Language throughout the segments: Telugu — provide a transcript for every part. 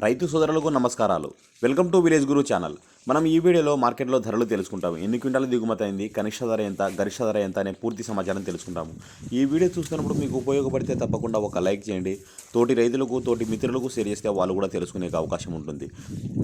రైతు సోదరులకు నమస్కారాలు. Welcome to village guru channel. మనం ఈ వీడియోలో మార్కెట్లో ధరలు తెలుసుకుంటాము. ఎన్ని క్వింటాలు దిగుమతి అయింది కనిష్ట ధర ఎంత గరిష్ట ధర ఎంత అనే పూర్తి సమాచారం తెలుసుకుంటాము. ఈ వీడియో చూస్తున్నప్పుడు మీకు ఉపయోగపడితే తప్పకుండా ఒక లైక్ చేయండి. తోటి రైతులకు తోటి మిత్రులకు షేర్ చేస్తే వాళ్ళు కూడా తెలుసుకునే అవకాశం ఉంటుంది.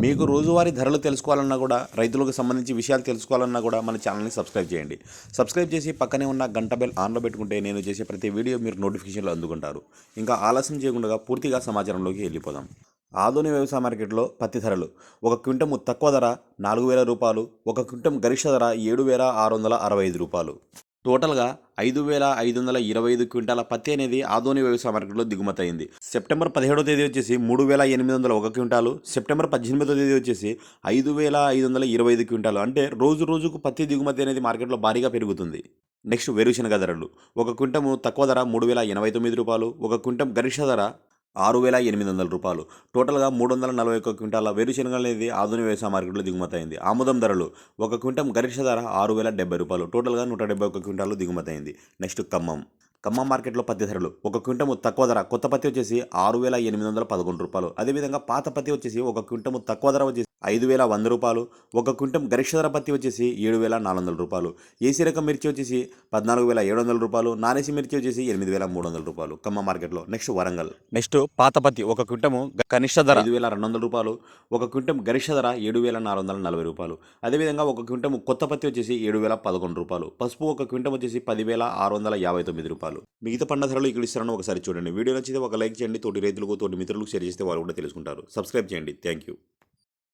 మీకు రోజువారీ ధరలు తెలుసుకోవాలన్నా కూడా రైతులకు సంబంధించి విషయాలు తెలుసుకోవాలన్నా కూడా మన ఛానల్ని సబ్స్క్రైబ్ చేయండి. సబ్స్క్రైబ్ చేసి పక్కనే ఉన్న గంట బెల్ ఆన్లో పెట్టుకుంటే నేను చేసే ప్రతి వీడియో మీరు నోటిఫికేషన్లు అందుకుంటారు. ఇంకా ఆలస్యం చేయకుండా పూర్తిగా సమాచారంలోకి వెళ్ళిపోదాం. ఆధునిక వ్యవసాయ మార్కెట్లో పత్తి ధరలు. ఒక క్వింటము తక్కువ ధర నాలుగు వేల రూపాయలు. ఒక క్వింటం గరిష్ట ధర ఏడు వేల ఆరు వందల అరవై ఐదు రూపాయలు. టోటల్గా ఐదు వేల ఐదు వందల ఇరవై ఐదు క్వింటాల పత్తి అనేది ఆధునిక వ్యవసాయ మార్కెట్లో దిగుమతి అయింది. సెప్టెంబర్ పదిహేడో తేదీ వచ్చేసి మూడు వేల ఎనిమిది వందల ఒక క్వింటాలు. సెప్టెంబర్ పద్దెనిమిదో తేదీ వచ్చేసి ఐదు వేల ఐదు వందల ఇరవై ఐదు క్వింటాలు. అంటే రోజు రోజుకు పత్తి దిగుమతి అనేది మార్కెట్లో భారీగా పెరుగుతుంది. నెక్స్ట్ వేరుశనగ ధరలు. ఒక క్వింటము తక్కువ ధర మూడు వేల ఎనభై తొమ్మిది రూపాయలు. ఒక క్వింటం గరిష్ట ధర ఆరు వేల ఎనిమిది వందల రూపాయలు. టోటల్గా మూడు వందల నలభై ఒక్క క్వింటాల వేరుశనగ అనేది ఆధునిక వ్యవసాయ మార్కెట్లో దిగుమతయింది. ఆముదం ధరలు ఒక క్వింటం గరిష్ట ధర ఆరు వేల డెబ్బై రూపాయలు. టోటల్గా నూట డెబ్బై ఒక్క క్వింటాలు దిగుమతయింది. నెక్స్ట్ ఖమ్మం. ఖమ్మం మార్కెట్లో పత్తి ధరలు ఒక క్వింటము తక్కువ ధర కొత్త పత్తి వచ్చేసి ఆరు వేల ఎనిమిది వందల పదకొండు రూపాయలు. అదేవిధంగా పాత పత్తి వచ్చేసి ఒక క్వింటము తక్కువ ధర వచ్చేసి ఐదు వేల వంద రూపాయలు ఒక క్వింటం గరిష్ట ధర పత్తి వచ్చేసి ఏడు వేల నాలుగు వందల రూపాయలు ఏసీ రకం మిర్చి వచ్చేసి పద్నాలుగు వేల ఏడు వందల రూపాయలు నాన్ ఏసీ మిర్చి వచ్చేసి ఎనిమిది వేల మూడు వందల రూపాయలు. ఖమ్మం మార్కెట్లో నెక్స్ట్ వరంగల్. నెక్స్ట్ పాత పత్తి ఒక క్వింటము కనిష్ట ధర ఐదు వేల రెండు వందల రూపాయలు ఒక క్వింటం గరిష్ట ధర ఏడు వేల నాలుగు వందల నలభై రూపాయలు. అదేవిధంగా ఒక క్వింటము కొత్త పత్తి వచ్చేసి ఏడు వేల పదకొండు రూపాయలు పసుపు ఒక క్వింటం వచ్చేసి పదివేల ఆరు వందల యాభై తొమ్మిది రూపాయలు. మిగతా పండ్ల ధరలు ఇక్కడ ఇస్తారని ఒకసారి చూడండి. వీడియో నచ్చితే ఒక లైక్ చేయండి తోటి రైతులకు తోటి మిత్రులకు షేర్ చేస్తే వాళ్ళు కూడా తెలుసుకుంటారు. సబ్స్క్రైబ్ చేయండి. Thank you.